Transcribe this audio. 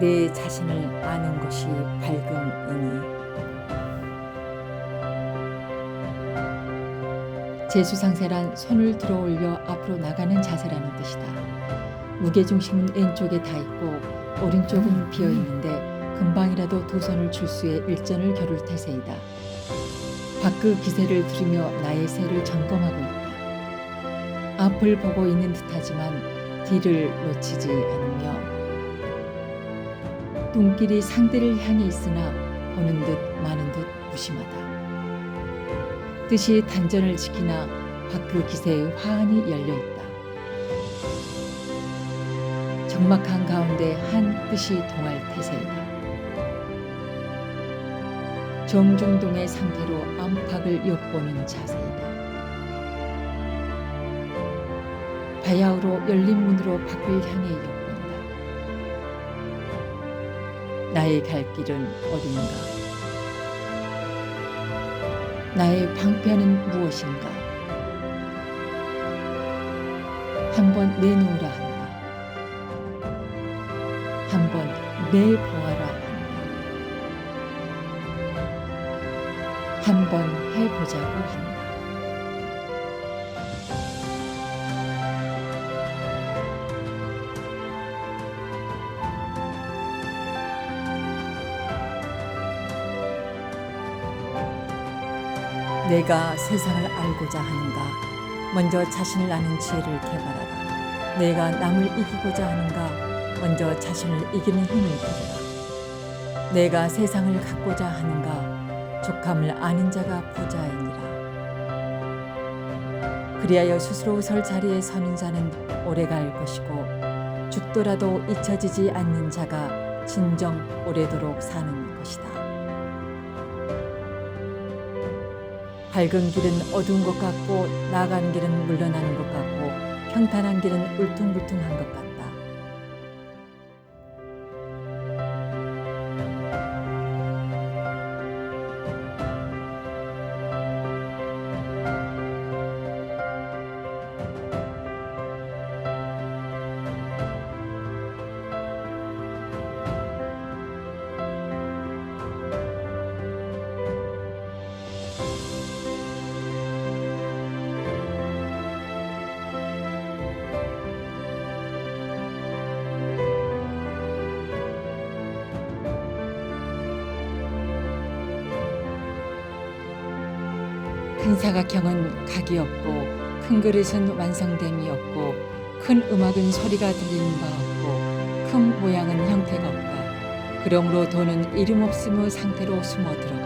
내 자신을 아는 것이 밝음이니 재수상세란 손을 들어 올려 앞으로 나가는 자세라는 뜻이다. 무게중심은 왼쪽에 다 있고 오른쪽은 비어 있는데 금방이라도 두 손을 줄 수의 일전을 겨룰 태세이다. 밖의 기세를 들으며 나의 세를 점검하고 있다. 앞을 보고 있는 듯하지만 뒤를 놓치지 않으며 눈길이 상대를 향해 있으나 보는 듯 마는 듯 무심하다. 뜻이 단전을 지키나 밖의 기세에 화환이 열려 있다. 적막한 가운데 한 뜻이 동할 태세이다. 정중동의 상태로 안팎을 엿보는 자세이다. 바야흐로 열린 문으로 밖을 향해 엿 나의 갈 길은 어딘가? 나의 방편은 무엇인가? 한번 내놓으라 한다. 한번 내보아라 한다. 한번 해보자고 한다. 내가 세상을 알고자 하는가? 먼저 자신을 아는 지혜를 개발하라. 내가 남을 이기고자 하는가? 먼저 자신을 이기는 힘을 기르라. 내가 세상을 갖고자 하는가? 족함을 아는 자가 부자이니라. 그리하여 스스로 설 자리에 서는 자는 오래 갈 것이고 죽더라도 잊혀지지 않는 자가 진정 오래도록 사는 것이다. 밝은 길은 어두운 것 같고 나가는 길은 물러나는 것 같고 평탄한 길은 울퉁불퉁한 것 같다. 큰 사각형은 각이 없고 큰 그릇은 완성됨이 없고 큰 음악은 소리가 들리는 바 없고 큰 모양은 형태가 없다. 그러므로 돈은 이름 없음의 상태로 숨어 들어간다.